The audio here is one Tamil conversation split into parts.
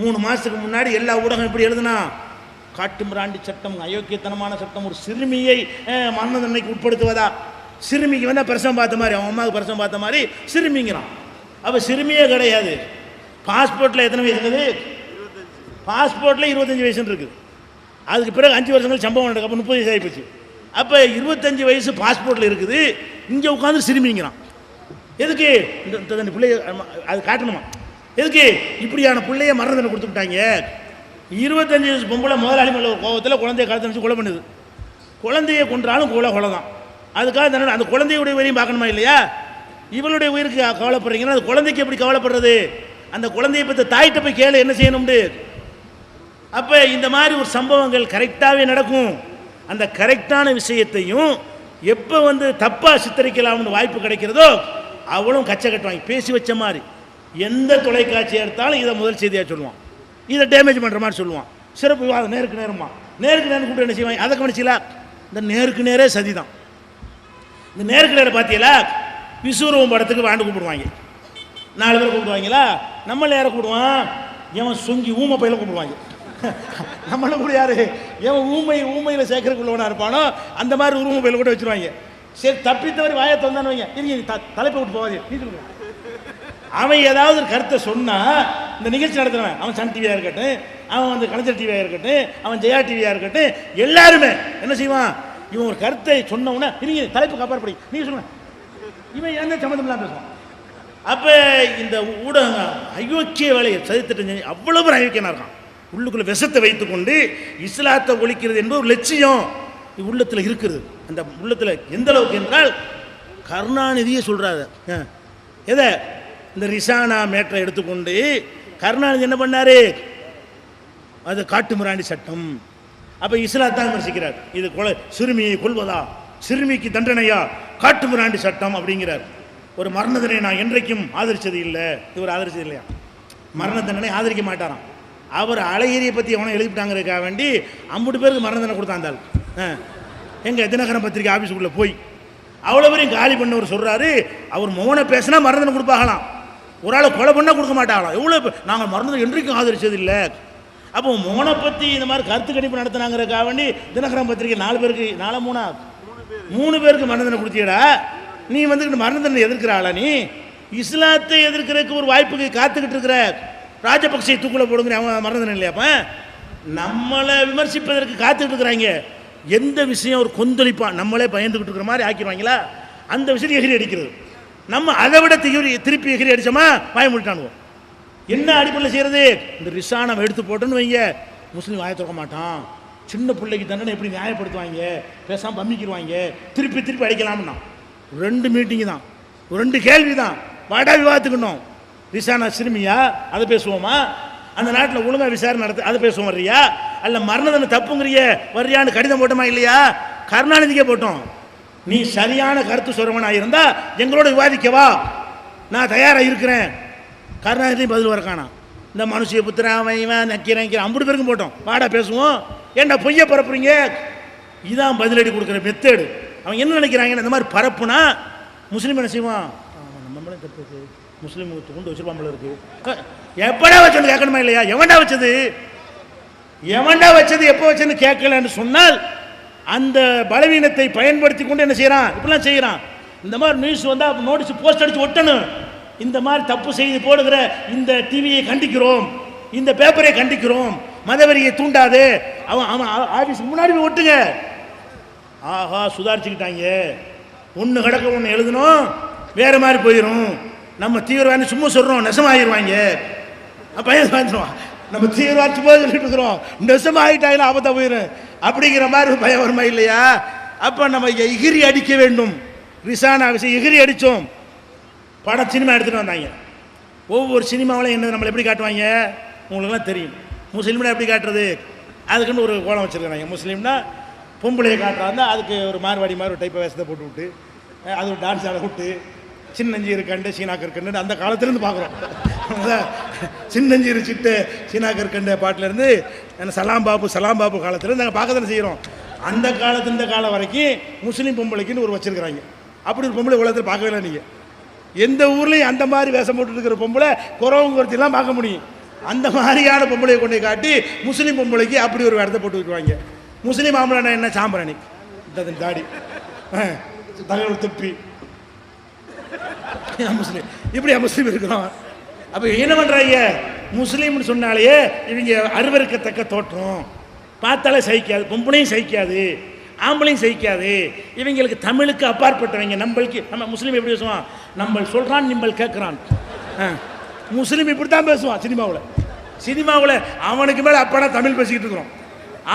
மூணு மாதத்துக்கு முன்னாடி எல்லா ஊடகம் எப்படி எழுதுனா? காட்டு மிராண்டி சட்டம் அயோக்கியத்தனமான சட்டம் ஒரு சிறுமியை அஹ், மரண தண்டனைக்கு உட்படுத்துவதா? சிறுமிக்கு வேணால் பிரசவம் பார்த்த மாதிரி அவன் அம்மாவுக்கு பிரசவம் பார்த்த மாதிரி சிறுமிங்கிறான். அப்போ சிறுமியே கிடையாது. பாஸ்போர்ட்டில் எத்தனை வயசு இருக்குது? பாஸ்போர்ட்டில் இருபத்தஞ்சி வயசுன்னு இருக்குது. அதுக்கு பிறகு அஞ்சு வருஷங்கள் சம்பவம் நடக்கு அப்போ முப்பது வயசு ஆகிப்போச்சு அப்போ இருபத்தஞ்சி வயசு பாஸ்போர்ட்டில் இருக்குது. இங்கே உட்காந்து சிறுமிங்கிறான். எதுக்கு? இந்த பிள்ளை பிள்ளைய அது காட்டணுமா? எதுக்கு? இப்படியான பிள்ளைய மரண தண்டனை கொடுத்து விட்டாங்க இருபத்தஞ்சு வயசு பொம்பளை முதலாளி மேலே கோபத்தில் கோவத்தில் குழந்தைய கழுத்தை வச்சு கொலை பண்ணுது. குழந்தைய கொன்றாலும் கொலை கொலை தான் அதுக்காக தானே அந்த குழந்தையுடைய உயிரையும் பார்க்கணுமா இல்லையா? இவளுடைய உயிருக்கு கவலைப்படுறீங்கன்னா அது குழந்தைக்கு எப்படி கவலைப்படுறது? அந்த குழந்தையை பற்றி தாய்கிட்ட போய் கேளு என்ன செய்யணும்னு. அப்போ இந்த மாதிரி ஒரு சம்பவங்கள் கரெக்டாகவே நடக்கும். அந்த கரெக்டான விஷயத்தையும் எப்போ வந்து தப்பாக சித்தரிக்கலாம்னு வாய்ப்பு கிடைக்கிறதோ அவளும் கச்சை கட்டுவாங்க. பேசி வச்ச மாதிரி. எந்த தொலைக்காட்சி எடுத்தாலும் இதை முதல் செய்தியாக சொல்லுவான். இதை டேமேஜ் பண்ணுற மாதிரி சொல்லுவான். சிறப்பு விவாதம் நேருக்கு நேரமா நேருக்கு நேரம் கூப்பிட்டு என்ன செய்வாங்க? அதை கவனிச்சில? இந்த நேருக்கு நேரே சதி தான் இந்த நேருக்கு நேரம் பார்த்தீங்களா விஸ்வரூபம் படத்துக்கு வாண்டு கூப்பிடுவாங்க. நாலு பேர் கூப்பிடுவாங்களா? நம்ம யாரை கூப்பிடுவான்? எவன் சொங்கி ஊமை பையில கூப்பிடுவாங்க. நம்மள கூட யாரு? எவன் ஊமை ஊமையில் சேர்க்கறதுக்குள்ளவனா இருப்பானோ அந்த மாதிரி ஒரு பையில கூட வச்சிருவாங்க. சரி தப்பித்தவரை வாயை தந்தான்னு வைங்க. இருங்க த- தலைப்பை விட்டு போவாதீங்க நீ சொல்லுங்க அவன் ஏதாவது ஒரு கருத்தை சொன்னா இந்த நிகழ்ச்சி நடத்துறவன் அவன் சன் டிவியா இருக்கட்டும் அவன் வந்து கலைஞர் டிவியா இருக்கட்டும் அவன் ஜெயா டிவியா இருக்கட்டும் எல்லாருமே என்ன செய்வான்? இவன் ஒரு கருத்தை சொன்ன உடனே தலைப்பு காப்பாற்படி நீ சொல்லுங்க. இவன் என்ன சம்மந்தம் இல்லாம பேசுவான்? அப்ப இந்த ஊடகம் அயோக்கிய வேலையை சதித்திட்டு அவ்வளவு பேர் அயோக்கியனா இருக்கான். உள்ளுக்குள்ள விஷத்தை வைத்துக்கொண்டு இஸ்லாத்தை ஒழிக்கிறது என்பது ஒரு லட்சியம். உள்ளத்தில் உள்ளத்துல இருக்குது. அந்த உள்ளத்துல எந்த அளவுக்கு என்றால் கருணாநிதியை சொல்றாரு. எதை? இந்த ரிசானா மேட்டரை எடுத்துக்கொண்டு கருணாநிதி என்ன பண்ணாரு? அது காட்டு மிராண்டி சட்டம். அப்போ இஸ்லாத்தான் விமர்சிக்கிறார். இது கொலை சிறுமியை கொள்வதா சிறுமிக்கு தண்டனையா? காட்டு மிராண்டி சட்டம் அப்படிங்கிறார். ஒரு மரண தண்டனை நான் என்றைக்கும் ஆதரிச்சது இல்லை. இவர் ஆதரிச்சது இல்லையா? மரண தண்டனை ஆதரிக்க மாட்டாராம். அவர் அழகிரியை பற்றி எவனோ எழுதிவிட்டாங்கிறதுக்காக வேண்டி ஐம்பது பேருக்கு மரண தண்டனை கொடுத்தாந்தாள் எங்கள் தினகரன் பத்திரிக்கை ஆஃபீஸுக்குள்ளே போய் அவ்வளோ பேரையும் காலி பண்ணவர் சொல்கிறாரு அவர் மௌன பேசினா மரண தண்டனை கொடுப்பாகலாம் ஒரு ஆளை கொலை பண்ணால் கொடுக்க மாட்டாங்களாம் எவ்வளோ நாங்கள் மரணத்தை என்றைக்கும் ஆதரிச்சது இல்லை அப்போ மோனை பற்றி இந்த மாதிரி கருத்து கணிப்பு நடத்தினாங்கிறதுக்காக வேண்டி தினகரம் பத்திரிக்கை நாலு பேருக்கு நாலு மூணா? மூணு பேருக்கு மரண தண்டனை கொடுத்தியடா நீ வந்து மரண தண்டனை எதிர்க்கிறாளா நீ? இஸ்லாத்தை எதிர்க்கிறதுக்கு ஒரு வாய்ப்புக்கு காத்துக்கிட்டு இருக்கிற ராஜபக்சே தூக்குல போடுங்கிற அவன் மரண தண்டனை இல்லையாப்ப நம்மளை விமர்சிப்பதற்கு காத்துக்கிட்டு இருக்கிறாங்க. எந்த விஷயம் ஒரு கொந்தளிப்பா நம்மளே பயந்துக்கிட்டு இருக்கிற மாதிரி ஆக்கிடுவாங்களா? அந்த விஷயத்தை எகிரி அடிக்கிறது. நம்ம அதை விட திகிரி திருப்பி எகிரி அடித்தோமா வாய முடிட்டானுவோம் என்ன அடிப்படையில் செய்யறது? இந்த ரிசானம் எடுத்து போட்டோன்னு வைங்க. முஸ்லீம் வாய திறக்க மாட்டான். சின்ன பிள்ளைக்கு தண்டனை எப்படி நியாயப்படுத்துவாங்க? பேசாமல் பம்மிக்கிடுவாங்க திருப்பி திருப்பி அடிக்கலாம்னா. ரெண்டு மீட்டிங்கு தான். ரெண்டு கேள்வி தான். வாடா விவாதத்துக்கணும் ரிசானா சிறுமியா? அதை பேசுவோமா? அந்த நாட்டில் ஒழுங்கா விசாரணை நடத்து அதை பேசுவோம் வர்றியா? அல்ல மரணதனை தப்புங்கிறிய வர்றியான்னு கடிதம் போட்டோமா இல்லையா? கருணாநிதிக்கே போட்டோம். நீ சரியான கருத்து சொல்றவனா இருந்தா எங்களோட விவாதிக்கவா நான் தயாராக இருக்கிறேன். கருணாநிதியும் பதில் வர இந்த மனுஷிய புத்திரன் அவன் இவன் நக்கிறேன் நக்கிறேன் ஐம்பது பேருக்கும் போட்டோம். வாடா பேசுவோம். ஏன்டா பொய்ய பரப்புறீங்க? இதான் பதிலடி கொடுக்குற மெத்தேடு. அவன் என்ன நினைக்கிறாங்க இந்த மாதிரி பரப்புனா முஸ்லீம் என்ன செய்வான்? ஆமா, நம்ம தப்பு முஸ்லீம் கொண்டு வச்சிருப்பான் இருக்கு. எப்படா வச்சது? கேட்கணுமா இல்லையா? எவன்டா வச்சது? எவன்டா வச்சது? எப்போ வச்சதுன்னு கேட்கலன்னு சொன்னால் அந்த பலவீனத்தை பயன்படுத்தி கொண்டு என்ன செய்யறான்? இப்படிலாம் செய்யறான். இந்த மாதிரி நியூஸ் வந்தா நோட்டீஸ் போஸ்ட் அடிச்சு ஒட்டணும். இந்த மாதிரி தப்பு செய்து போடுகிற இந்த டிவியை கண்டிக்கிறோம். இந்த பேப்பரை கண்டிக்கிறோம். மதவெறியை தூண்டாது. அவன் அவன் ஆஃபீஸ் முன்னாடி போய் ஒட்டுங்க. ஆஹா சுதாரிச்சுக்கிட்டாங்க. ஒன்று கிடக்க ஒன்று எழுதணும். வேற மாதிரி போயிடும் நம்ம தீவிரவாதி சும்மா சொல்கிறோம் நெசமாகிடுவாங்க பையன் வந்துடுவான் நம்ம தீவிரவாதி போய் சொல்லிட்டு இருக்கிறோம். நெசமாகிட்டாங்களா ஆபத்தா போயிடும் அப்படிங்கிற மாதிரி ஒரு பயம் வருமா இல்லையா? அப்போ நம்ம எகிரி அடிக்க வேண்டும். ரிசானா விஷயம் எகிரி அடித்தோம் படம் சினிமா எடுத்துகிட்டு வந்தாங்க. ஒவ்வொரு சினிமாவிலும் என்ன நம்மளை எப்படி காட்டுவாங்க? உங்களுக்குலாம் தெரியும். முஸ்லீம்னா எப்படி காட்டுறது? அதுக்குன்னு ஒரு கோலம் வச்சுருக்காங்க. முஸ்லீம்னா பொம்பளையை காட்டுறாங்க அதுக்கு ஒரு மார்வாடி மாதிரி ஒரு டைப்பை வேஷத்தை போட்டு விட்டு அது ஒரு டான்ஸ் ஆட விட்டு சின்னஞ்சீரு கண்டு சீனாக்கர் கண்டு அந்த காலத்துலேருந்து பார்க்குறோம். சின்னஞ்சீரு சிட்டு சீனாக்கர் கண்டு பாட்டிலேருந்து என்ன சலாம் பாபு சலாம் பாபு காலத்துலேருந்து நாங்கள் பார்க்க தானே செய்கிறோம். அந்த காலத்து இந்த காலம் வரைக்கும் முஸ்லீம் பொம்பளைக்குன்னு ஒரு வச்சுருக்குறாங்க. அப்படி ஒரு பொம்பளை உலகத்தில் பார்க்கவே இல்லை நீங்கள் எந்த ஊர்லேயும் அந்த மாதிரி வேஷம் போட்டுருக்கிற பொம்பளை குறவங்க பார்க்க முடியும். அந்த மாதிரியான பொம்பளையை கொண்டு காட்டி முஸ்லீம் பொம்பளைக்கு அப்படி ஒரு இடத்த போட்டு விட்டுருவாங்க. முஸ்லீம் ஆம்பளை என்ன சாம்பிராணி இந்த தாடி. ஆ, துப்பி. முஸ்லீம்? இப்படியா முஸ்லீம் இருக்கிறோம்? அப்போ என்ன பண்ணுறாங்க முஸ்லீம்னு சொன்னாலேயே இவங்க அருவருக்கத்தக்க தோற்றம். பார்த்தாலே சகிக்காது. பொம்பளையும் சகிக்காது. ஆம்பளையும் சகிக்காது. இவங்களுக்கு தமிழுக்கு அப்பாற்பட்டவங்க. நம்மளுக்கு நம்ம முஸ்லீம் எப்படி பேசுவான்? நம்ம சொல்கிறான் நிம்பல் கேட்குறான் முஸ்லீம் இப்படி தான் பேசுவான் சினிமாவில். சினிமாவில் அவனுக்கு மேலே அப்பனா தமிழ் பேசிக்கிட்டு இருக்கிறோம்.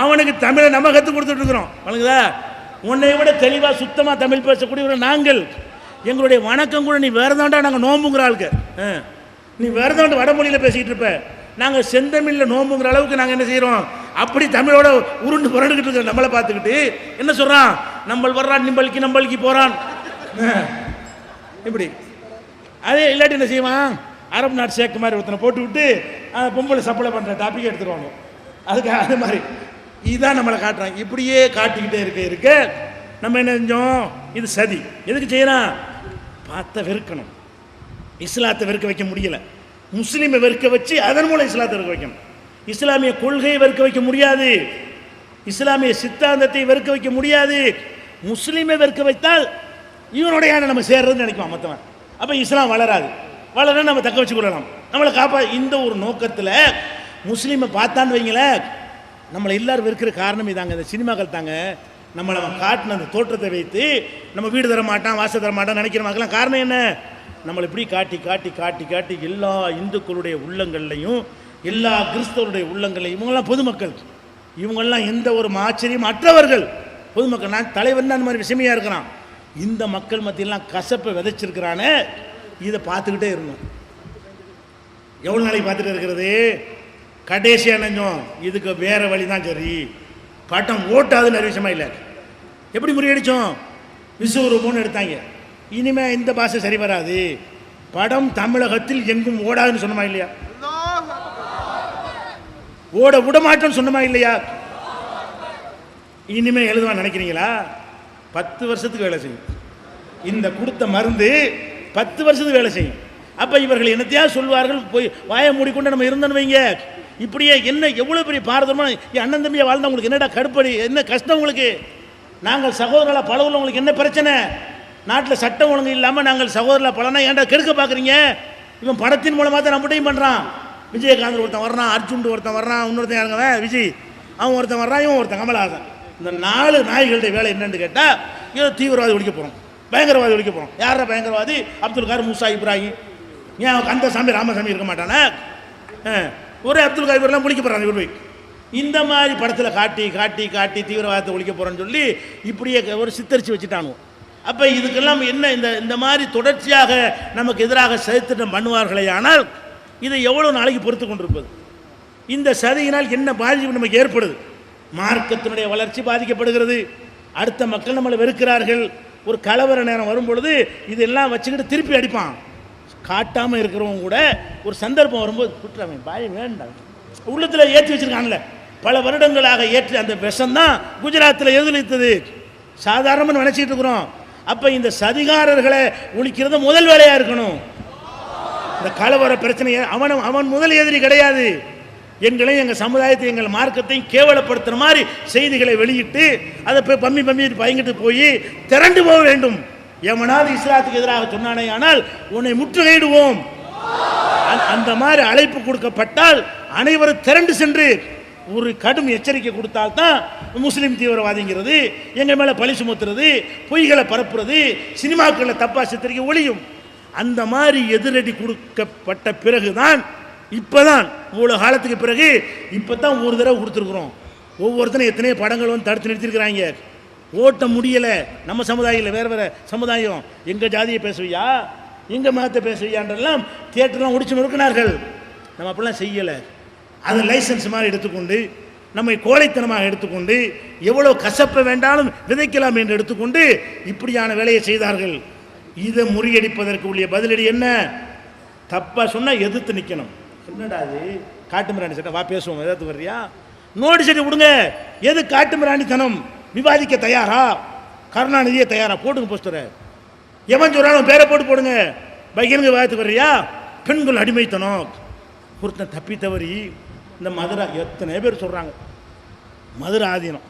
அவனுக்கு தமிழை நம்ம கற்றுக் கொடுத்துட்டு இருக்கிறோம். வணங்குதா உன்னை விட தெளிவாக சுத்தமாக தமிழ் பேசக்கூடியவர்கள் நாங்கள். எங்களுடைய வணக்கம் கூட நீ வேறு தாண்டா நாங்கள் நோம்புங்கிற ஆளுக்கு. ஆ. நீ வேறதாண்டு வடமொழியில் பேசிக்கிட்டு இருப்ப. நாங்கள் செந்தமிழில் நோம்புங்கிற அளவுக்கு நாங்கள் என்ன செய்கிறோம் அப்படி தமிழோட உருண்டு புரண்டுக்கிட்டு இருக்கிற நம்மளை பார்த்துக்கிட்டு என்ன சொல்கிறான் நம்மள் வர்றான் நிம்பளிக்கு நம்மளுக்கு போகிறான் இப்படி. அதே இல்லாட்டி என்ன செய்வான்? அரபு நாட்டு சேக்கு மாதிரி ஒருத்தனை போட்டு விட்டு அந்த பொம்பளை சப்ளை பண்ணுற டாப்பிக்கே எடுத்துருவாங்க அதுக்கு அது மாதிரி. இதுதான் நம்மளை காட்டுறாங்க இப்படியே காட்டிக்கிட்டே இருக்க இருக்க நம்ம என்ன செஞ்சோம்? இது சதி. எதுக்கு செய்யலாம் பார்த்த வெறுக்கணும். இஸ்லாத்தை வெறுக்க வைக்க முடியல. முஸ்லீமை வெறுக்க வச்சு அதன் மூலம் இஸ்லாத்தை வெறுக்க வைக்கணும். இஸ்லாமிய கொள்கையை வெறுக்க வைக்க முடியாது. இஸ்லாமிய சித்தாந்தத்தை வெறுக்க வைக்க முடியாது. முஸ்லீமை வெறுக்க வைத்தால் இவனுடைய நம்ம சேர்றதுன்னு நினைக்குவான் மற்றவன் அப்போ இஸ்லாம் வளராது. வளர நம்ம தக்க வச்சு கொள்ளலாம். நம்மளை காப்பா இந்த ஒரு நோக்கத்தில் முஸ்லீமை பார்த்தான்னு வைங்களேன். நம்மளை எல்லாரும் வெறுக்கிற காரணம் இதாங்க. இந்த சினிமாக்கள் தாங்க. நம்மளை அவன் காட்டின அந்த தோற்றத்தை வைத்து நம்ம வீடு தர மாட்டான் வாசல் தர மாட்டான் நினைக்கிற காரணம் என்ன? நம்மளை இப்படி காட்டி காட்டி காட்டி காட்டி எல்லா இந்துக்களுடைய உள்ளங்கள்லையும் எல்லா கிறிஸ்தவருடைய உள்ளங்களையும் இவங்கெல்லாம் பொதுமக்கள். இவங்கெல்லாம் எந்த ஒரு ஆச்சரியம் அற்றவர்கள். பொதுமக்கள் நான் தலைவன் அந்த மாதிரி விஷயமையாக இருக்கிறான். இந்த மக்கள் மத்தியெல்லாம் கசப்பை விதைச்சிருக்கிறானே. இதை பார்த்துக்கிட்டே இருந்தோம். எவ்வளோ நாளைக்கு பார்த்துட்டு இருக்கிறது? கடைசியாக நெஞ்சோம் இதுக்கு வேறு வழி தான் சரி. பட்டம் ஓட்டாதுன்னு நிறைய விஷயமா இல்லை. எப்படி முறியடித்தோம் விஸ்வரூபம்னு எடுத்தாங்க. இனிமே இந்த பாஷை சரி வராது. படம் தமிழகத்தில் எங்கும் ஓடாதுன்னு சொன்னமா இல்லையா? ஓட விட மாட்டோம்னு சொன்னமா இல்லையா? இனிமே எழுதுவான் நினைக்கிறீங்களா? பத்து வருஷத்துக்கு வேலை செய்யும். இந்த கொடுத்த மருந்து பத்து வருஷத்துக்கு வேலை செய்யும். அப்போ இவர்கள் என்னத்தையா சொல்வார்கள்? போய் வாயை மூடிக்கொண்டு நம்ம இருந்தோன்னு வைங்க. இப்படியே என்ன எவ்வளோ பெரிய பாரதமாக என் அண்ணன் தம்பியை வாழ்ந்தா உங்களுக்கு என்னடா கடுப்படி? என்ன கஷ்டம் உங்களுக்கு? நாங்கள் சகோதரர்களாக பழகுறவங்களுக்கு என்ன பிரச்சனை? நாட்டில் சட்டம் ஒழுங்கு இல்லாமல் நாங்கள் சகோதரர்களாக பழனா ஏன்டா கெடுக்க பார்க்குறீங்க இவன் படத்தின் மூலமாக தான் நம்மகிட்டையும் பண்ணுறான் விஜயகாந்த் ஒருத்தன் வர்றான் அர்ஜுன் ஒருத்தன் வர்றான் இன்னொருத்தன் இறங்குவேன் விஜய். அவன் ஒருத்தன் வர்றான் இவன் ஒருத்தன் கமலஹாசன். இந்த நாலு நாய்களுடைய வேலை என்னன்னு கேட்டால் ஏதோ தீவிரவாதி ஒழிக்க போகிறோம் பயங்கரவாதி ஒழிக்க போகிறோம் யார பயங்கரவாதி? அப்துல் கார் மூசா இப்ராஹிம். ஏன் அவன் கந்தசாமி ராமசாமி இருக்க மாட்டானே? ஒரே அப்துல் கார் இவரெல்லாம் முடிக்க போகிறாங்க இவர் போய். இந்த மாதிரி படத்தில் காட்டி காட்டி காட்டி தீவிரவாதத்தை ஒழிக்க போகிறோன்னு சொல்லி இப்படியே ஒரு சித்தரித்து வச்சுட்டானுவோம் அப்போ இதுக்கெல்லாம் என்ன இந்த இந்த மாதிரி தொடர்ச்சியாக நமக்கு எதிராக சதித்திட்டம் பண்ணுவார்களே ஆனால் இதை எவ்வளோ நாளைக்கு பொறுத்து கொண்டிருப்பது? இந்த சதியினால் என்ன பாதிப்பு நமக்கு ஏற்படுது? மார்க்கத்தினுடைய வளர்ச்சி பாதிக்கப்படுகிறது. அடுத்த மக்கள் நம்மளை வெறுக்கிறார்கள். ஒரு கலவர நேரம் வரும்பொழுது இதெல்லாம் வச்சுக்கிட்டு திருப்பி அடிப்பான். காட்டாமல் இருக்கிறவங்க கூட ஒரு சந்தர்ப்பம் வரும்போது குற்றவன் பாய் வேண்டாம். உள்ளத்தில் ஏற்றி வச்சிருக்காங்கல்ல. பல வருடங்களாக ஏற்றி அந்த விஷம் தான் குஜராத்தில் எதிர்த்தது சாதாரணமாக நினச்சிட்டு இருக்கிறோம். அப்போ இந்த சதிகாரர்களை ஒழிக்கிறது முதல் வேலையாக இருக்கணும். இந்த கலவர பிரச்சனையை அவன் அவன் முதல் எதிரி கிடையாது. எங்களையும் எங்கள் சமுதாயத்தை எங்கள் மார்க்கத்தையும் கேவலப்படுத்துகிற மாதிரி செய்திகளை வெளியிட்டு அதை போய் பம்மி பம்மி பயங்கிட்டு போய் திரண்டு போக வேண்டும். எவனாவது இஸ்லாத்துக்கு எதிராக சொன்னானே ஆனால் உன்னை முற்றுகையிடுவோம். அந்த மாதிரி அழைப்பு கொடுக்கப்பட்டால் அனைவரும் திரண்டு சென்று ஒரு கடும் எச்சரிக்கை கொடுத்தால்தான் முஸ்லீம் தீவிரவாதிங்கிறது எங்கள் மேலே பழி சுமத்துறது பொய்களை பரப்புறது சினிமாக்களில் தப்பா சித்தரிக்க ஒழியும். அந்த மாதிரி எதிரடி கொடுக்கப்பட்ட பிறகுதான் இப்போதான் இவ்வளோ காலத்துக்கு பிறகு இப்போ தான் ஒரு தடவை கொடுத்துருக்குறோம். ஒவ்வொருத்தரும் எத்தனையோ படங்கள் வந்து தடுத்து நிறுத்திருக்கிறாங்க ஓட்ட முடியலை. நம்ம சமுதாயம் வேறு வேறு சமுதாயம். எங்கள் ஜாதியை பேசுவியா? எங்கள் மதத்தை பேசுவியான்றெல்லாம் தியேட்டர்லாம் முடிச்சு நொறுக்கினார்கள். நம்ம அப்படிலாம் செய்யலை. அதை லைசன்ஸ் மாதிரி எடுத்துக்கொண்டு நம்மை கோழைத்தனமாக எடுத்துக்கொண்டு எவ்வளோ கசப்ப வேண்டாலும் விதைக்கலாம் என்று எடுத்துக்கொண்டு இப்படியான வேலையை செய்தார்கள். இதை முறியடிப்பதற்கு உள்ள பதிலடி என்ன? தப்பாக சொன்னால் எதிர்த்து நிற்கணும் என்னடா அது காட்டு மிராணி சட்டம் வா பேசுவோம். எதாவது வர்றியா? நோடி சட்டி விடுங்க. எது காட்டு மிராணித்தனம் விவாதிக்க தயாரா? கருணாநிதியே தயாரா? போட்டுங்க போஸ்டரை எவன் சொல்கிறாலும் பேரை போட்டு போடுங்க. பகிரங்க விவாதத்துக்கு வர்றியா? பெண்கள் அடிமைத்தனம். ஒருத்தன் தப்பி தவறி இந்த மதுரை எத்தனை பேர் சொல்கிறாங்க மதுரை ஆதீனம்.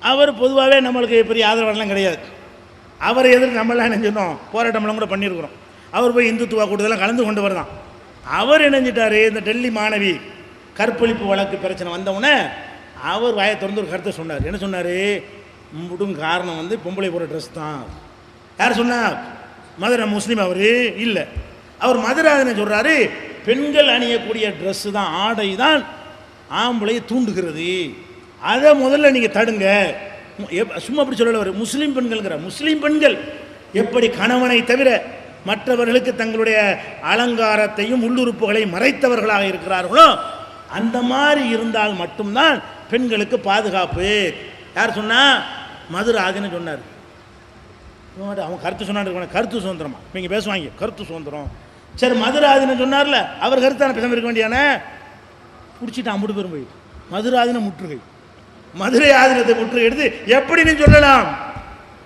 அவர் பொதுவாகவே நம்மளுக்கு பெரிய ஆதரவெல்லாம் கிடையாது. அவரை எதிர்த்து நம்மளாம் என்ன சொன்னோம் போராட்டம்லாம் கூட பண்ணியிருக்கிறோம். அவர் போய் இந்துத்துவா கூட்டத்தெல்லாம் கலந்து கொண்டு வரதான் அவர் இணைஞ்சிட்டாரு இந்த டெல்லி மாணவி கற்பழிப்பு வழக்கு பிரச்சனை வந்தவுடனே அவர் வாயை திறந்து ஒரு கருத்தை சொன்னார். என்ன சொன்னார்? முடும் காரணம் வந்து பொம்பளை போகிற ட்ரெஸ் தான். யார் சொன்னார்? மதுரை முஸ்லீம் அவர்? இல்லை. அவர் மதுராதனை சொல்கிறாரு பெண்கள் அணியக்கூடிய ட்ரெஸ்ஸு தான் ஆடை தான் ஆம்பளையை தூண்டுகிறது. அதை முதல்ல நீங்கள் தடுங்க. எப்- சும்மா அப்படி சொல்லல ஒரு முஸ்லீம் பெண்கள்ங்கிற முஸ்லீம் பெண்கள் எப்படி கணவனை தவிர மற்றவர்களுக்கு தங்களுடைய அலங்காரத்தையும் உள்ளுறுப்புகளை மறைத்தவர்களாக இருக்கிறார்களோ அந்த மாதிரி இருந்தால் மட்டும்தான் பெண்களுக்கு பாதுகாப்பு. யார் சொன்னா? மதுரை சொன்னார். அவன் கருத்து சொன்னான் கருத்து சுதந்திரமா? நீங்கள் பேசுவாங்க. கருத்து சுதந்திரம். சரி மதுராதினம் சொன்னார்ல அவர் கருத்தான பேசாம இருக்க வேண்டியானே பிடிச்சிட்டு அம்புட்டு பேரும் போய். மதுராதின முற்றுகை. மதுரை ஆதினத்தை முற்றுகை எடுத்து எப்படி நீ சொல்லலாம்?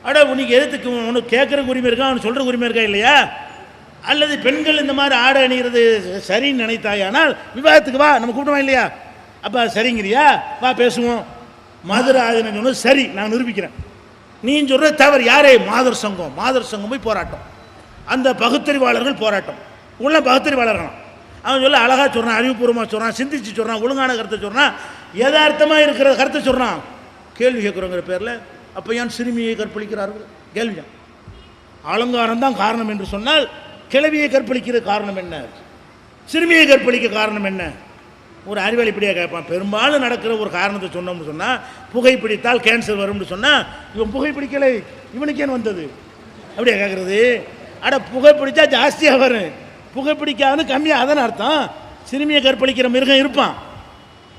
அட உனக்கு எதுக்கு உனக்கு கேட்குற உரிமை இருக்கா? அவனுக்கு சொல்கிற உரிமை இருக்கா இல்லையா? அல்லது பெண்கள் இந்த மாதிரி ஆடை அணிகிறது சரின்னு நினைத்தாயானால் விவாதத்துக்கு வா நம்ம கூப்பிடுவோம் இல்லையா? அப்போ சரிங்கிறியா? வா பேசுவோம். மதுரை ஆதினம் சொன்னது சரி நான் நிரூபிக்கிறேன். நீ சொல்கிற தவறு. யாரே? மாதர் சங்கம். மாதர் சங்கம் போய் போராட்டம். அந்த பகுத்தறிவாளர்கள் போராட்டம். உள்ள பகுத்தறிவாளர்களாம் அவன் சொல்ல அழகாக சொல்கிறான் அறிவுபூர்வமாக சொல்கிறான் சிந்திச்சு சொல்கிறான் ஒழுங்கான கருத்தை சொல்கிறான் யதார்த்தமாக இருக்கிற கருத்தை சொல்கிறான் கேள்வி கேட்குறோங்கிற பேரில் அப்போ ஏன் சிறுமியை கற்பழிக்கிறார்கள்? கேள்விதான் அலங்காரம் தான் காரணம் என்று சொன்னால் கிழவியை கற்பழிக்கிற காரணம் என்ன? சிறுமியை கற்பழிக்க காரணம் என்ன? ஒரு அறிவியல் இப்படியே கேட்பான் பெரும்பாலும் நடக்கிற ஒரு காரணத்தை சொன்னோம்னு சொன்னால் புகைப்பிடித்தால் கேன்சர் வரும்னு சொன்னால் இவன் புகைப்பிடிக்கலை இவனுக்கு ஏன் வந்தது? அப்படியே கேட்குறது? அட புகைப்பிடிச்சா ஜாஸ்தியாக வரும். புகைப்பிடிக்காது கம்மியாக அதான அர்த்தம்? சிறுமியை கற்பழிக்கிற மிருகம் இருப்பான்.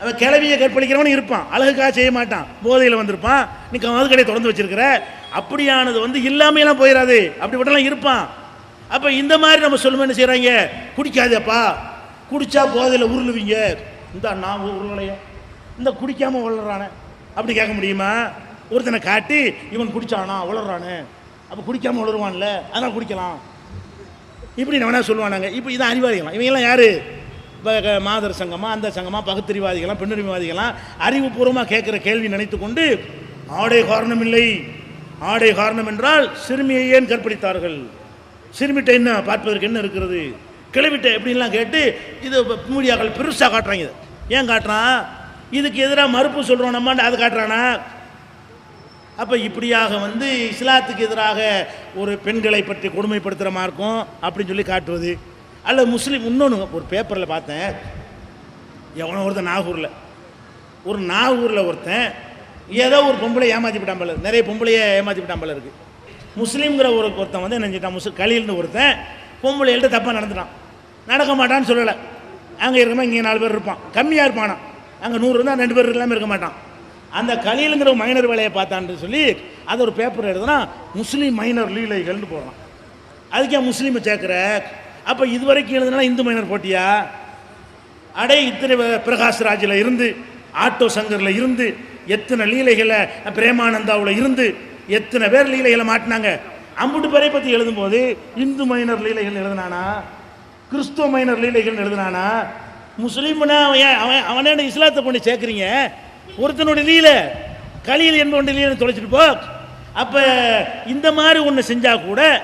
அவன் கிளவியை கற்பழிக்கிறவனும் இருப்பான். அழகுக்காக செய்ய மாட்டான். போதையில் வந்திருப்பான். நீ மது கடையை திறந்து வச்சிருக்கிற. அப்படியானது வந்து இல்லாமையெல்லாம் போயிடாது அப்படிப்பட்டலாம் இருப்பான். அப்போ இந்த மாதிரி நம்ம சொல்லுவோம் என்ன செய்கிறாங்க குடிக்காதேப்பா. குடித்தா போதையில் உருளுவீங்க. இந்த நான் உருளையா இந்த குடிக்காமல் உளறானே அப்படி கேட்க முடியுமா? ஒருத்தனை காட்டி இவன் குடிச்சானா உளறானே அப்போ குடிக்காமல் உளருவான்ல அதனால் குடிக்கலாம். இப்படி நம்ம என்ன சொல்லுவானாங்க. இப்போ இதான் அறிவாளிகளாம் இவங்கெல்லாம் யாரு? இப்போ மாதர் சங்கமா அந்த சங்கமா பகுத்தறிவாதிகளாம் பெண்ணுரிமைவாதிகளாம் அறிவுபூர்வமாக கேட்குற கேள்வி நினைத்து கொண்டு ஆடை காரணம் இல்லை. ஆடை காரணம் என்றால் சிறுமியை ஏன் கற்பழித்தார்கள்? சிறுமிட்ட என்ன பார்ப்பதற்கு என்ன இருக்கிறது? கிளவிட்ட எப்படின்லாம் கேட்டு இது மீடியாக்கள் பெருசாக காட்டுறாங்க இதை. ஏன் காட்டுறான்? இதுக்கு எதிராக மறுப்பு சொல்கிறோம் நம்மாண்ட அது காட்டுறானா? அப்போ இப்படியாக வந்து இஸ்லாத்துக்கு எதிராக ஒரு பெண்களை பற்றி கொடுமைப்படுத்துகிற மார்க்கம் அப்படின்னு சொல்லி காட்டுவது. அல்லது முஸ்லீம் இன்னொன்று ஒரு பேப்பரில் பார்த்தேன். எவனோ ஒருத்தன் நாகூரில். ஒரு நாகூரில் ஒருத்தன் ஏதோ ஒரு பொம்பளை ஏமாற்றி விட்டான் போல நிறைய பொம்பளையை ஏமாற்றி விட்டான் போல முஸ்லீம்ங்கிற ஒரு ஒருத்தன் வந்து என்ன செஞ்சிட்டான்? முஸ்லீம் கலில்னு ஒருத்தன் பொம்பளைகள்கிட்ட தப்பாக நடந்துட்டான். நடக்க மாட்டான்னு சொல்லலை. அங்கே இருக்கமா இங்கே நாலு பேர் இருப்பான். கம்மியாக இருப்பானா அங்கே நூறு இருந்தால் ரெண்டு பேர் இல்லாமல் இருக்க மாட்டான். அந்த கலிலுங்கிற மைனர் வேலையை பார்த்தான்னு சொல்லி அதை ஒரு பேப்பர் எழுதுனா முஸ்லீம் மைனர் லீலைகள்னு போடுறான். அதுக்கே முஸ்லீமை சேர்க்குற அப்போ இதுவரைக்கும் எழுதுனா இந்து மைனர் போட்டியா? அடே இத்தனை வ- பிரகாஷ் ராஜில் இருந்து ஆட்டோ சங்கரில் இருந்து எத்தனை லீலைகளை பிரேமானந்தாவில் இருந்து எத்தனை பேர் லீலைகளை மாட்டினாங்க? அம்புட்டு பேரை பற்றி எழுதும்போது இந்து மைனர் லீலைகள் எழுதுனானா? கிறிஸ்துவ மைனர் லீலைகள் எழுதுனானா? முஸ்லீம்னா அவன் ஏன் அவன் அவனே இஸ்லாத்தை கொண்டு சேர்க்குறீங்க? ஒருத்தனுடைய லீலை கலியில் என்பவனுடைய லீலை தொலைச்சிட்டு போ. அப்போ இந்த மாதிரி ஒன்று செஞ்சால் கூட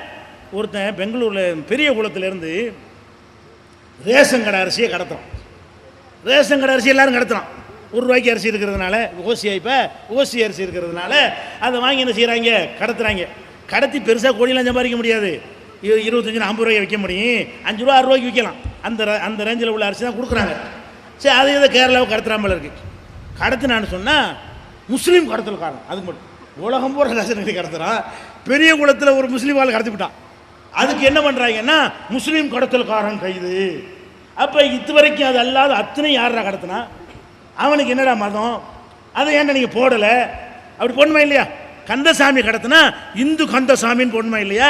ஒருத்தன் பெங்களூரில் பெரிய குளத்துலேருந்து ரேஷன் கடை அரிசியை கடத்துறான். ரேஷன் கடை அரிசி எல்லாரும் கடத்துறான். ஒரு ரூபாய்க்கு அரிசி இருக்கிறதுனால ஓசி இப்போ ஓசி அரிசி இருக்கிறதுனால அதை வாங்கி என்ன செய்கிறாங்க கடத்துறாங்க. கடத்தி பெருசாக கோடியெல்லாம் சம்பாதிக்க முடியாது. இரு- இருபத்தஞ்சு ஐம்பது ரூபாய்க்கு விற்க முடியும். அஞ்சு ரூபா ஆறு ரூபாய்க்கு விற்கலாம். அந்த அந்த ரேஞ்சில் உள்ள அரிசி தான் கொடுக்குறாங்க. சரி அதை இதை கேரளாவுக்கு கடத்துறாமல் இருக்குது கடத்தினான்னு சொன்னால் முஸ்லீம் கடத்தல் காரணம் அதுக்கு மட்டும். உலகம் பூரா ரசனை கடத்துகிறான் பெரிய குளத்தில் ஒரு முஸ்லீம் ஆள் கடத்தி விட்டான். அதுக்கு என்ன பண்ணுறாங்கன்னா முஸ்லீம் கடத்தல்காரன் கைது. அப்போ இது வரைக்கும் அது அல்லாத அத்தனை யாரா கடத்தினா? அவனுக்கு என்னடா மதம்? அதை ஏன்டா நீங்கள் போடலை? அப்படி போடணுமா இல்லையா? கந்தசாமி கடத்தினா இந்து கந்தசாமின்னு போடணுமா இல்லையா?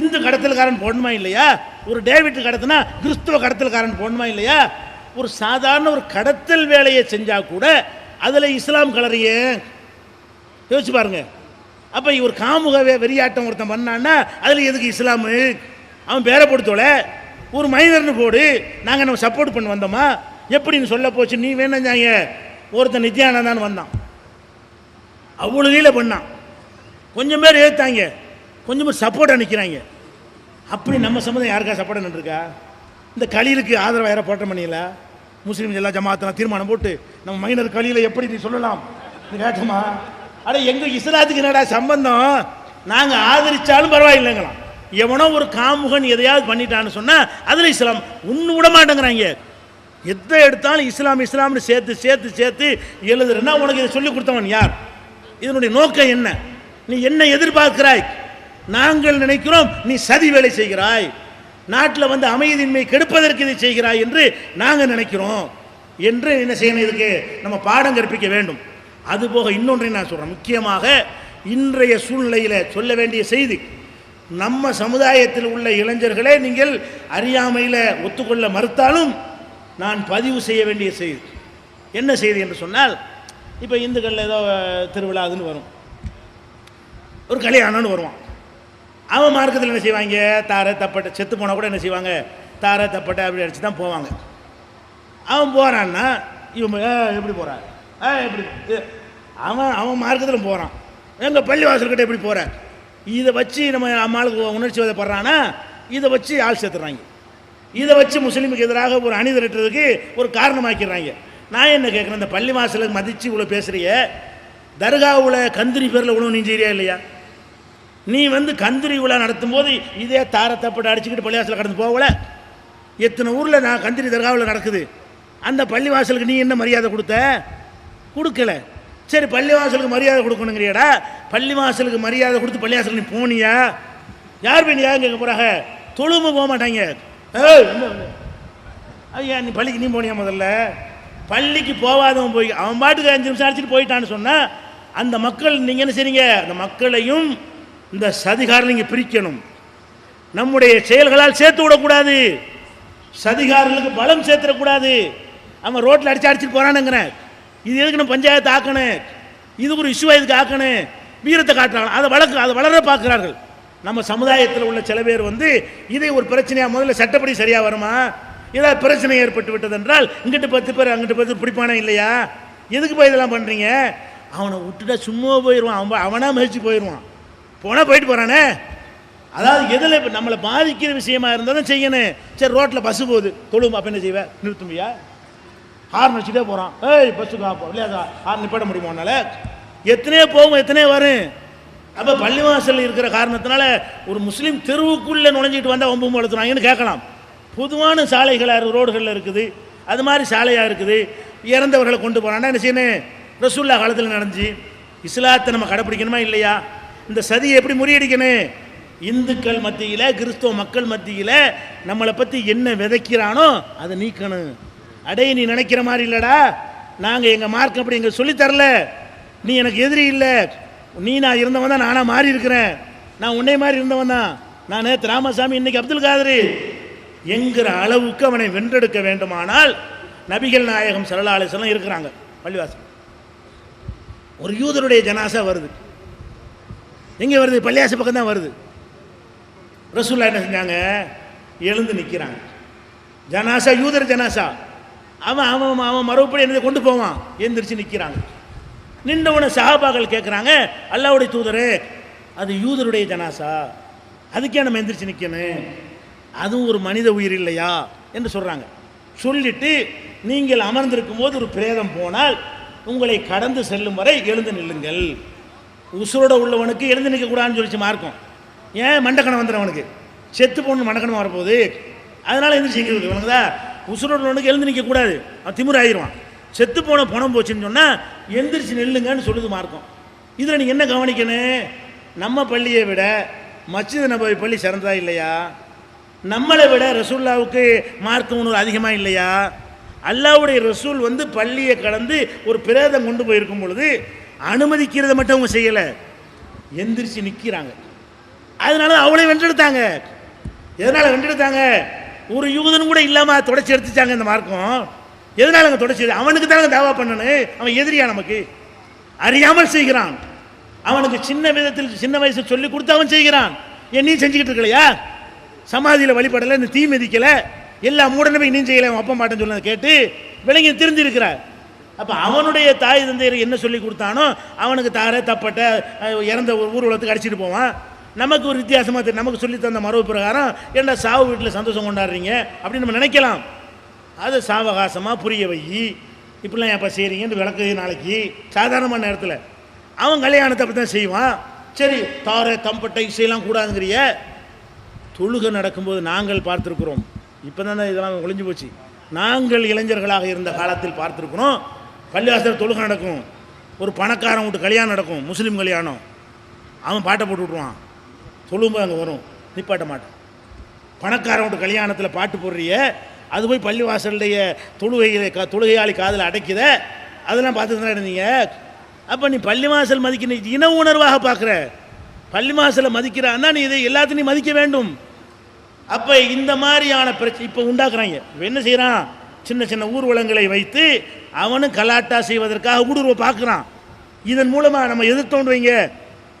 இந்து கடத்தல்காரன் போடணுமா இல்லையா? ஒரு டேவிட் கடத்தினா கிறிஸ்துவ கடத்தல்காரன் போடணுமா இல்லையா? ஒரு சாதாரண ஒரு கடத்தல் வேலையை செஞ்சா கூட அதில் இஸ்லாம் கலரையே யோசிச்சு பாருங்க. அப்போ ஒரு காமுக வெறியாட்டம் ஒருத்தன் பண்ணான்னா அதில் எதுக்கு இஸ்லாமு? அவன் பேரை பொறுத்தோல ஒரு மைனர்னு போடு. நாங்கள் நம்ம சப்போர்ட் பண்ண வந்தோமா? எப்படின்னு சொல்ல போச்சு நீ வேணாங்க ஒருத்தன் நித்யானந்தான் வந்தான். அவ்வளோ கீழே பண்ணான். கொஞ்சம் பேர் ஏற்றாங்க கொஞ்சம் பேர் சப்போர்ட்டாக நிற்கிறாங்க அப்படி நம்ம சம்மந்தம் யாருக்கா சப்போர்ட் நின்றுருக்கா? இந்த கலியிலுக்கு ஆதரவு யாரை போட்ட பண்ணியில? முஸ்லீம் எல்லா ஜமாத்தெல்லாம் தீர்மானம் போட்டு நம்ம மைனர் கலியில் எப்படி நீ சொல்லலாம்? கேட்டோமா? அட எங்க இஸ்லாத்துக்கு என்னடா சம்பந்தம்? நாங்கள் ஆதரிச்சாலும் பரவாயில்லைங்களாம். எவனோ ஒரு காமுகன் எதையாவது பண்ணிட்டான்னு சொன்னால் அதில் இஸ்லாம் ஒன்று விட மாட்டேங்கிறாங்க. எதை எடுத்தாலும் இஸ்லாம் இஸ்லாம்னு சேர்த்து சேர்த்து சேர்த்து எழுதுறேன்னா உனக்கு இதை சொல்லி கொடுத்தவன் யார்? இதனுடைய நோக்கம் என்ன? நீ என்ன எதிர்பார்க்கிறாய்? நாங்கள் நினைக்கிறோம் நீ சதி வேலை செய்கிறாய். நாட்டில் வந்து அமைதியின்மை கெடுப்பதற்கு இதை செய்கிறாய் என்று நாங்கள் நினைக்கிறோம். என்று என்ன செய்யணும் இதுக்கு? நம்ம பாடம் கற்பிக்க வேண்டும். அதுபோக இன்னொன்றை நான் சொல்கிறேன் முக்கியமாக இன்றைய சூழ்நிலையில் சொல்ல வேண்டிய செய்தி நம்ம சமுதாயத்தில் உள்ள இளைஞர்களே நீங்கள் அறியாமையில் ஒத்துக்கொள்ள மறுத்தாலும் நான் பதிவு செய்ய வேண்டிய செய்தி. என்ன செய்தி என்று சொன்னால் இப்போ இந்துக்களில் ஏதோ திருவிழா அதுன்னு வரும். ஒரு கல்யாணம்னு வருவான். அவன் மார்க்கத்தில் என்ன செய்வாங்க? தார தப்பட்டை செத்து போனால் கூட என்ன செய்வாங்க? தார தப்பட்டை அப்படி அடிச்சு தான் போவாங்க. அவன் போகிறான்னா இவன் எப்படி போகிறான் ஆ எப்படி அவன் அவன் மார்க்கத்தில் போகிறான் எங்கள் பள்ளி வாசல்கிட்ட எப்படி போகிற இதை வச்சு நம்ம அம்மாளுக்கு உணர்ச்சி வதப்படுறான்னா இதை வச்சு ஆள் சேர்த்துறாங்க. இதை வச்சு முஸ்லீமுக்கு எதிராக ஒரு அணி திரட்டுறதுக்கு ஒரு காரணமாக்கிறாங்க நான் என்ன கேட்குறேன்? இந்த பள்ளி வாசலுக்கு மதித்து இவ்வளோ பேசுகிறீங்க தர்காவில் கந்திரி பேரில் உணவு நீ இல்லையா? நீ வந்து கந்திரி விழா நடத்தும் போது இதே தாரை தப்பட்டு அடிச்சுக்கிட்டு பள்ளிவாசலில் கடந்து போகல? எத்தனை ஊரில் நான் கந்திரி தர்காவில் நடக்குது? அந்த பள்ளிவாசலுக்கு நீ என்ன மரியாதை கொடுத்த? கொடுக்கல. சரி பள்ளிவாசலுக்கு மரியாதை கொடுக்கணுங்கிறியாடா. பள்ளிவாசலுக்கு மரியாதை கொடுத்து பள்ளிவாசலுக்கு நீ போனியா? யார் போய் நீ யார் கேட்க போகிறாங்க தொழும போக மாட்டாங்க. ஐயா நீ பள்ளிக்கு நீ போனியா முதல்ல? பள்ளிக்கு போகாதவன் போய் அவன் பாட்டுக்கு அஞ்சு நிமிஷம் அடிச்சுட்டு போயிட்டான்னு சொன்னால் அந்த மக்கள் நீங்கள் என்ன செய்றீங்க? அந்த மக்களையும் இந்த சதிகாரம் நீங்கள் பிரிக்கணும். நம்முடைய செயல்களால் சேர்த்து விடக்கூடாது. சதிகாரர்களுக்கு பலம் சேர்த்துடக்கூடாது. அவன் ரோட்டில் அடிச்சு அடிச்சுட்டு போறானுங்கிறேன். இது எதுக்கு நம்ம பஞ்சாயத்து ஆக்கணும்? இது ஒரு இஷ்யூ இதுக்கு ஆக்கணும்? வீரத்தை காட்டுறாங்க அதை வளர்க்க அதை வளர பார்க்குறார்கள். நம்ம சமுதாயத்தில் உள்ள சில பேர் வந்து இதை ஒரு பிரச்சனையாக முதல்ல சட்டப்படி சரியாக வருமா? ஏதாவது பிரச்சனை ஏற்பட்டு விட்டது என்றால் இங்கிட்டு பத்து பேர் அங்கிட்டு பத்து பிடிப்பானே இல்லையா? எதுக்கு போய் இதெல்லாம் பண்ணுறீங்க அவனை விட்டுட்டா சும்மா போயிடுவான் அவன் அவனாக மகிழ்ச்சி போயிடுவான் போனால் போயிட்டு போகிறானே அதாவது எதில் இப்போ நம்மளை பாதிக்கிற விஷயமா இருந்தால் தான் செய்யணும். சரி ரோட்டில் பஸ்ஸு போகுது. தொழும் அப்போ என்ன செய்வேன் நிறுத்தும்பியா ஹார்ன் வச்சுட்டே போகிறான் ஏய் பஸ்ஸு காப்போம் இல்லையா ஹார்ன் நிப்பாட முடியுமா உன்னால? எத்தனையோ போகும் எத்தனையோ வரும். அப்போ பள்ளிவாசலில் இருக்கிற காரணத்தினால ஒரு முஸ்லீம் தெருவுக்குள்ளே நுழைஞ்சிட்டு வந்தால் ஒம்பு வளர்த்துறாங்கன்னு கேட்கலாம். பொதுவான சாலைகளாக ரோடுகளில் இருக்குது. அது மாதிரி சாலையாக இருக்குது. இறந்தவர்களை கொண்டு போகிறான்னா என்ன செய்யணும்? ரசூல்லா காலத்தில் நடந்துச்சு. இஸ்லாத்தை நம்ம கடைப்பிடிக்கணுமா இல்லையா? இந்த சதியை எப்படி முறியடிக்கணும்? இந்துக்கள் மத்தியில் கிறிஸ்தவ மக்கள் மத்தியில் நம்மளை பற்றி என்ன விதைக்கிறானோ அதை நீக்கணும். அடே நீ நினைக்கிற மாதிரி இல்லைடா. நாங்கள் எங்கள் மார்க் அப்படி எங்களுக்கு சொல்லித் தரல. நீ எனக்கு எதிரி இல்லை. நீ நான் இருந்தவன் தான் நானாக மாறி இருக்கிறேன். நான் உன்னை மாதிரி இருந்தவன் தான். நான் நேற்று ராமசாமி இன்னைக்கு அப்துல் காதரி. என்கிற அளவுக்கு அவனை வென்றெடுக்க வேண்டுமானால் நபிகள் நாயகம் சரலாலேசெல்லாம் இருக்கிறாங்க. பள்ளிவாசல். ஒரு யூதருடைய ஜனாசா வருது. எங்கே வருது? பள்ளியாசு பக்கம் தான் வருது. ரசூல்லா என்ன செஞ்சாங்க? எழுந்து நிற்கிறாங்க ஜனாசா யூதர் ஜனாசா. அவன் அவன் அவன் மறுபடி என்னதை? கொண்டு போவான். எந்திரிச்சு நிற்கிறாங்க நின்றவன சஹாபாக்கள் கேட்குறாங்க அல்லாவுடைய தூதரே அது யூதருடைய ஜனாசா. அதுக்கே நம்ம எந்திரிச்சு நிற்கணும் அதுவும் ஒரு மனித உயிர் இல்லையா? என்று சொல்கிறாங்க சொல்லிட்டு நீங்கள் அமர்ந்திருக்கும் போது ஒரு பிரேதம் போனால் உங்களை கடந்து செல்லும் வரை எழுந்து நில்லுங்கள். உசுரோட உள்ளவனுக்கு எழுந்து நிற்கக்கூடாதுன்னு சொல்லிச்சு மார்க்கம். ஏன் மண்டக்கணம் வந்துடும் அவனுக்கு செத்து போகணும் மண்டக்கணம் வரப்போகுது. அதனால் எந்திரிச்சு நிற்கிறது இவனுக்குதா உசுரோட உள்ளவனுக்கு எழுந்து நிற்கக்கூடாது அவன் திமிர் ஆயிடுவான். செத்து போன பணம் போச்சுன்னு சொன்னால் எந்திரிச்சு நில்லுங்கன்னு சொல்லுது மார்க்கம். இதில் நீங்கள் என்ன கவனிக்கணும்? நம்ம பள்ளியை விட மச்சித நபவி பள்ளி சிறந்ததா இல்லையா? நம்மளை விட ரசூல்லாவுக்கு மார்க்க உணர்வு அதிகமாக இல்லையா? அல்லாவுடைய ரசூல் வந்து பள்ளியை கடந்து ஒரு பிரேதம் கொண்டு போயிருக்கும் பொழுது அனுமதிக்கிறத மட்டும் அவங்க செய்யலை. எந்திரிச்சு நிற்கிறாங்க அதனால அவளை வென்றெடுத்தாங்க. எதனால் வென்றெடுத்தாங்க? ஒரு யூதனும் கூட இல்லாமல் தொடச்சி எடுத்துச்சாங்க இந்த மார்க்கம். எதனால் அங்கே தொடச்சி அவனுக்கு தானே தாவா பண்ணணும் அவன் எதிரியா நமக்கு? அறியாமல் செய்கிறான். அவனுக்கு சின்ன விதத்தில் சின்ன வயசு சொல்லி கொடுத்து அவன் செய்கிறான். ஏன் நீ செஞ்சுக்கிட்டு இருக்கலையா? சமாதியில் வழிபடலை இந்த தீ மிதிக்கலை. எல்லா மூடனமே நீ செய்யலை. அவன் அப்பா மாட்டேன்னு சொன்னதை கேட்டு விலங்கி திருந்திருக்கிறார். அப்போ அவனுடைய தாய் தந்தையர் என்ன சொல்லி கொடுத்தானோ அவனுக்கு தார தப்பட்ட இறந்த ஒரு ஊர்வலத்துக்கு அடிச்சிட்டு போவான். நமக்கு ஒரு வித்தியாசமாக தெரியும் நமக்கு சொல்லி தந்த மரபு பிரகாரம் என்ன சாவு வீட்டில் சந்தோஷம் கொண்டாடுறீங்க? அப்படின்னு நம்ம நினைக்கலாம். அது சாவகாசமாக புரிய வை இப்படிலாம் ஏப்பா செய்கிறீங்கன்னு விளக்கு நாளைக்கு சாதாரணமான நேரத்தில். அவன் கல்யாணத்தை அப்படி தான் செய்வான். சரி தார தம்பட்டை இசையெல்லாம் கூடாதுங்கிறிய. தொழுகை நடக்கும்போது நாங்கள் பார்த்துருக்குறோம். இப்போ தானே இதெல்லாம் ஒளிஞ்சு போச்சு. நாங்கள் இளைஞர்களாக இருந்த காலத்தில் பார்த்துருக்குறோம். பள்ளிவாசல் தொழுகை நடக்கும். ஒரு பணக்காரன் விட்டு கல்யாணம் நடக்கும். முஸ்லீம் கல்யாணம். அவன் பாட்டை போட்டு விட்ருவான் தொழும்போது அங்கே வரும். நிப்பாட்ட மாட்டான் பணக்காரன் விட்டு கல்யாணத்தில் பாட்டு போடுறிய அது போய் பள்ளிவாசலுடைய தொழுகையை க தொழுகையாளி காதில் அடைக்கிற அதெல்லாம் பார்த்து தான் இருந்தீங்க? அப்போ நீ பள்ளிவாசல் மதிக்க நீ இன உணர்வாக பார்க்குற. பள்ளிவாசலை மதிக்கிறான்னா நீ இதை எல்லாத்தையும் மதிக்க வேண்டும். அப்போ இந்த மாதிரியான பிரச்சனை இப்போ உண்டாக்குறாங்க. இப்போ என்ன செய்கிறான் சின்ன சின்ன ஊர்வலங்களை வைத்து அவனும் கலாட்டா செய்வதற்காக ஊடுருவ பார்க்குறான். இதன் மூலமாக நம்ம எதிர்த்தோண்டு வைங்க.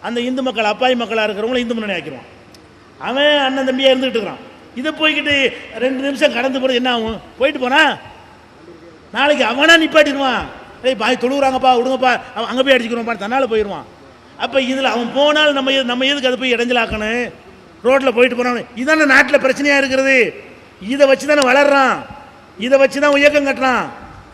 அந்த இந்து மக்கள் அப்பாவி மக்களாக இருக்கிறவங்கள இந்து முன்னணி ஆக்கிடுவான். அவன் அண்ணன் தம்பியாக இருந்துகிட்டு இருக்கிறான். இதை போய்கிட்டு ரெண்டு நிமிஷம் கடந்து போகிறது என்ன ஆகும்? போயிட்டு போனா? நாளைக்கு அவனாக நிப்பாட்டிடுவான். ஏய் பாய் தொழுகிறாங்கப்பா விடுங்கப்பா அவன் அங்கே போய் அடிச்சுக்கிறோம்ப்பா தன்னால் போயிடுவான். அப்போ இதில் அவன் போனால் நம்ம எது- நம்ம எதுக்கு அதை போய் இடைஞ்சலாக்கணும்? ரோட்டில் போயிட்டு போனான் இதானே நாட்டில் பிரச்சனையாக இருக்கிறது. இதை வச்சு தானே வளர்றான். இதை வச்சு தான் இயக்கம் கட்டுறான்.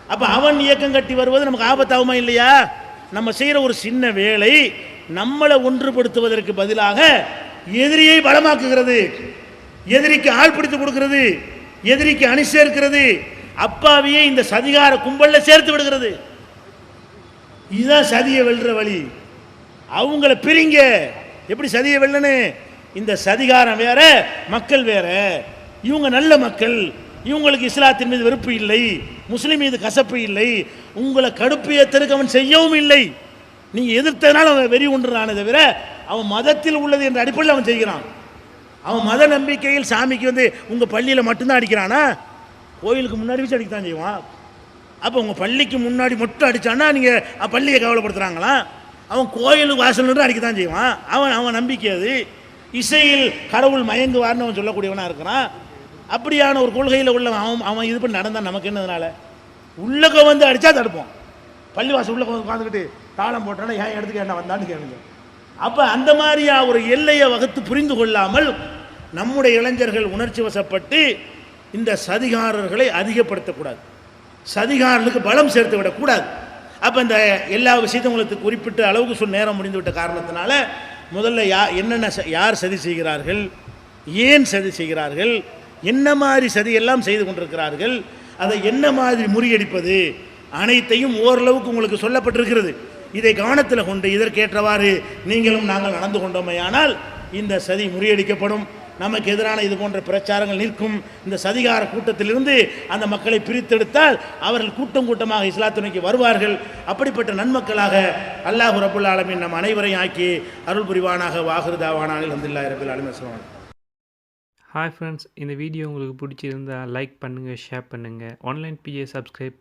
அப்போ அவன் இயக்கம் கட்டி வருவது நமக்கு ஆபத்தாகுமா இல்லையா? நம்ம செய்கிற ஒரு சின்ன வேலை நம்மளை ஒன்றுபடுத்துவதற்கு பதிலாக எதிரியை பலமாக்குகிறது. எதிரிக்கு ஆள் பிடித்து கொடுக்கிறது. எதிரிக்கு அணி சேர்க்கிறது. அப்பாவியை இந்த சதிகார கும்பலில் சேர்த்து விடுகிறது. இதுதான் சதியை வெல்ற வழி. அவங்கள பிரிங்க. எப்படி சதியை வெல்லனு இந்த சதிகாரம் வேற மக்கள் வேற. இவங்க நல்ல மக்கள். இவங்களுக்கு இஸ்லாத்தின் மீது வெறுப்பு இல்லை முஸ்லீம் மீது கசப்பு இல்லை உங்களை கடுப்பு ஏத்தருக்கு அவன் செய்யவும் இல்லை. நீங்கள் எதிர்த்ததுனால அவன் வெறி ஒன்றுறானே தவிர அவன் மதத்தில் உள்ளது என்ற அடிப்படையில் அவன் செய்கிறான். அவன் மத நம்பிக்கையில் சாமிக்கு வந்து உங்கள் பள்ளியில் மட்டும்தான் அடிக்கிறானா? கோயிலுக்கு முன்னாடி வச்சு அடிக்கத்தான் செய்வான். அப்போ உங்கள் பள்ளிக்கு முன்னாடி மட்டும் அடித்தான்னா நீங்கள் பள்ளியை கவலைப்படுத்துகிறாங்களா அவன் கோயிலுக்கு வாசல் நின்று அடிக்கத்தான் செய்வான். அவன் அவன் நம்பிக்கை அது. இசையில் கடவுள் மயங்குவார்னு அவன் சொல்லக்கூடியவனாக இருக்கிறான். அப்படியான ஒரு கொள்கையில் உள்ள அவன் அவன் இது பண்ணி நடந்தான். நமக்கு என்னதுனால? உள்ளக்க வந்து அடித்தா தடுப்போம். பள்ளிவாசல் உள்ள உட்காந்துக்கிட்டு தாளம் போட்டோன்னா ஏன் இடத்துக்கு என்ன வந்தான்னு கேளுங்க. அப்போ அந்த மாதிரியா ஒரு எல்லையை வகுத்து புரிந்து கொள்ளாமல் நம்முடைய இளைஞர்கள் உணர்ச்சி வசப்பட்டு இந்த சதிகாரர்களை அதிகப்படுத்தக்கூடாது. சதிகாரர்களுக்கு பலம் சேர்த்து விடக்கூடாது. அப்போ இந்த எல்லா விஷயத்தையும் உங்களுக்கு குறிப்பிட்ட அளவுக்கு சொல் நேரம் முடிந்து விட்ட காரணத்தினால முதல்ல யா என்னென்ன ச- யார் சதி செய்கிறார்கள்? ஏன் சதி செய்கிறார்கள்? என்ன மாதிரி சதியெல்லாம் செய்து கொண்டிருக்கிறார்கள்? அதை என்ன மாதிரி முறியடிப்பது? அனைத்தையும் ஓரளவுக்கு உங்களுக்கு சொல்லப்பட்டிருக்கிறது. இதை கவனத்தில் கொண்டு இதற்கேற்றவாறு நீங்களும் நாங்கள் நடந்து கொண்டோமையானால் இந்த சதி முறியடிக்கப்படும். நமக்கு எதிரான இது போன்ற பிரச்சாரங்கள் நிற்கும். இந்த சதிகார கூட்டத்திலிருந்து அந்த மக்களை பிரித்தெடுத்தால் அவர்கள் கூட்டம் கூட்டமாக இஸ்லாத்துணைக்கு வருவார்கள். அப்படிப்பட்ட நன்மக்களாக அல்லாஹு ரபுல் நம் அனைவரையும் ஆக்கி அருள் புரிவானாக. வாகுருதாவானாக அந்தில்லா ரபுல் ஆலமின். ஹாய் ஃப்ரெண்ட்ஸ் இந்த வீடியோ உங்களுக்கு பிடிச்சிருந்தா லைக் பண்ணுங்கள் ஷேர் பண்ணுங்கள் ஆன்லைன் பிஏ சப்ஸ்கிரைப்